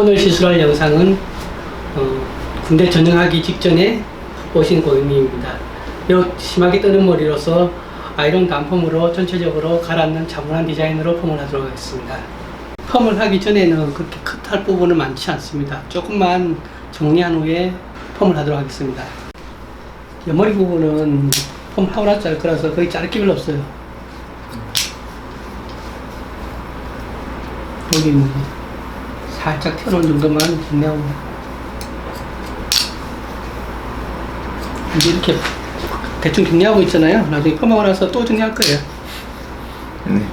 오늘 시술할 영상은 어, 군대 전역하기 직전에 오신 고객님입니다. 요 심하게 뜨는 머리로서 아이론 단펌으로 전체적으로 가라앉는 차분한 디자인으로 펌을 하도록 하겠습니다. 펌을 하기 전에는 그렇게 컷할 부분은 많지 않습니다. 조금만 정리한 후에 펌을 하도록 하겠습니다. 옆머리 부분은 펌 나서 잘 거라서 거의 자를 게 별로 없어요. 여기 뭐 살짝 튀어나온 정도만 정리하고 이제 이렇게 대충 정리하고 있잖아요. 나중에 펌하고 나서 또 정리할 거예요. 네.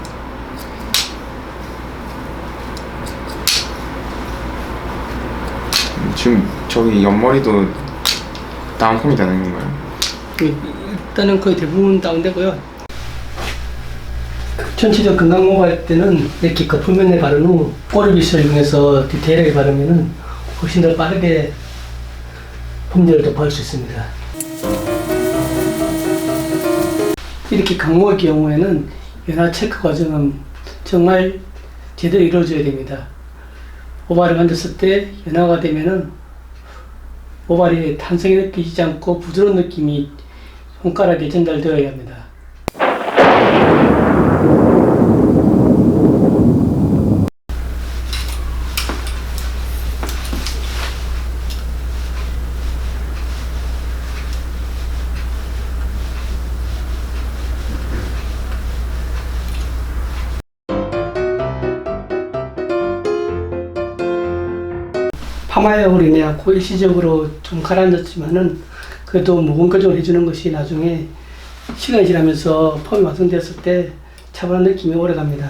지금 저기 옆머리도 다운펌이 되는 건가요? 일단은 거의 대부분 다운되고요. 전체적 건강 모발 때는 이렇게 거품면에 바른 후 꼬리빗을 이용해서 디테일하게 바르면은 훨씬 더 빠르게 펌제를 도포할 수 있습니다. 이렇게 강모의 경우에는 연화 체크 과정은 정말 제대로 이루어져야 됩니다. 모발을 만졌을 때 연화가 되면은 모발이 탄성이 느끼지 않고 부드러운 느낌이 손가락에 전달되어야 합니다. 인해 갖고 일시적으로 좀 가라앉았지만은 그래도 교정을 해주는 것이 나중에 시간이 지나면서 펌이 완성되었을 때 차분한 느낌이 오래 갑니다.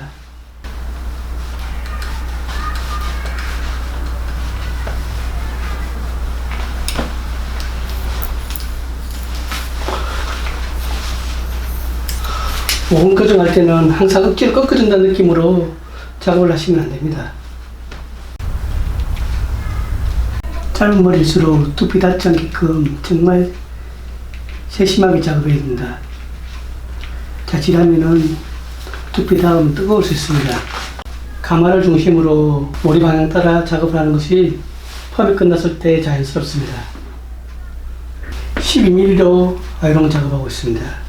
묵은 교정할 때는 항상 억지로 꺾어준다는 느낌으로 작업을 하시면 안 됩니다. 짧은 머리일수록 두피 닿지 않게끔 정말 세심하게 작업해야 됩니다. 자칫하면은 두피 닿으면 뜨거울 수 있습니다. 가마를 중심으로 머리 방향 따라 작업을 하는 것이 펌이 끝났을 때 자연스럽습니다. 12mm로 아이롱 작업하고 있습니다.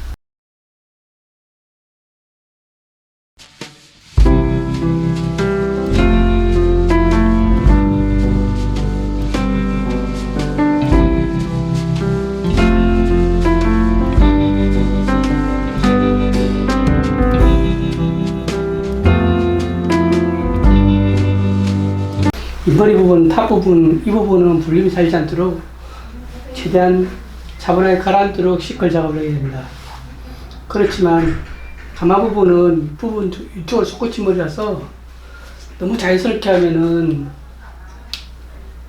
이 머리 부분, 탑 부분, 이 부분은 볼륨이 살지 않도록 최대한 차분하게 가라앉도록 시컬 작업을 해야 됩니다. 그렇지만 가마 부분은 부분 이쪽을 솟구친 머리라서 너무 자연스럽게 하면은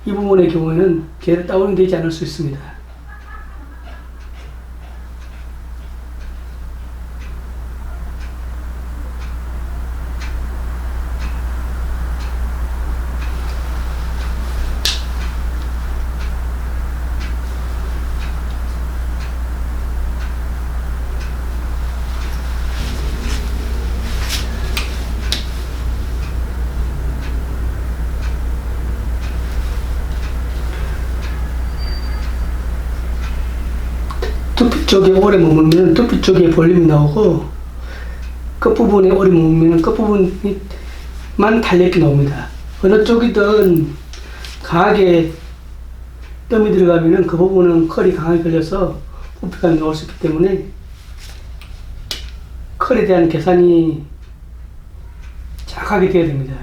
이 부분의 경우에는 제대로 다운이 되지 않을 수 있습니다. 두피 쪽에 오래 머물면 두피 쪽에 볼륨이 나오고 끝부분에 오래 머물면 끝부분만 탄력이 나옵니다. 어느 쪽이든 강하게 뜸이 들어가면은 그 부분은 컬이 강하게 걸려서 부피가 나올 수 있기 때문에 컬에 대한 계산이 정확하게 되어야 됩니다.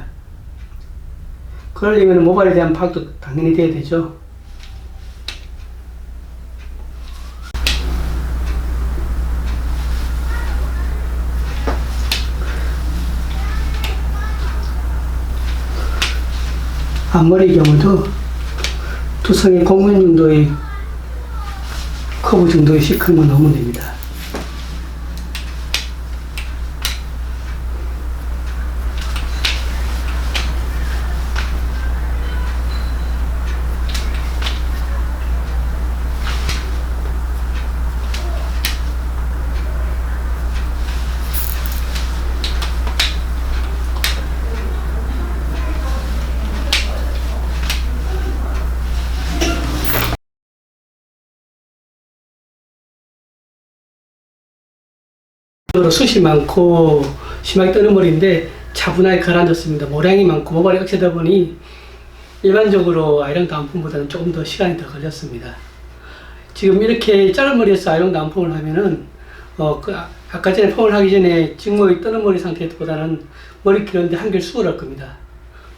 그러려면 모발에 대한 파악도 당연히 돼야 되죠. 앞머리 경우도 두성의 공면 정도의 커브 정도의 시컬만 넣으면 됩니다. 숱이 많고 심하게 뜨는 머리인데 차분하게 가라앉았습니다. 모량이 많고 모발이 억세다 보니 일반적으로 아이롱 다운펌보다는 조금 더 시간이 더 걸렸습니다. 지금 이렇게 짧은 머리에서 아이롱 다운펌을 하면은 어, 그 아- 아까 전에 펌을 하기 전에 직모의 뜨는 머리 상태보다는 머리 길었는데 한결 수월할 겁니다.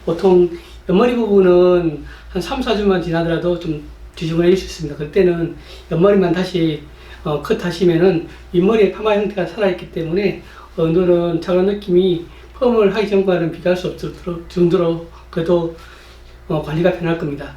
보통 옆머리 부분은 한 3, 4주만 지나더라도 좀 지저분해질 수 있습니다. 그때는 옆머리만 다시 어, 컷하시면은 윗머리의 파마 형태가 살아있기 때문에 정도는 작은 느낌이 펌을 하기 전과는 비교할 수 없을 정도로 그래도 어, 관리가 편할 겁니다.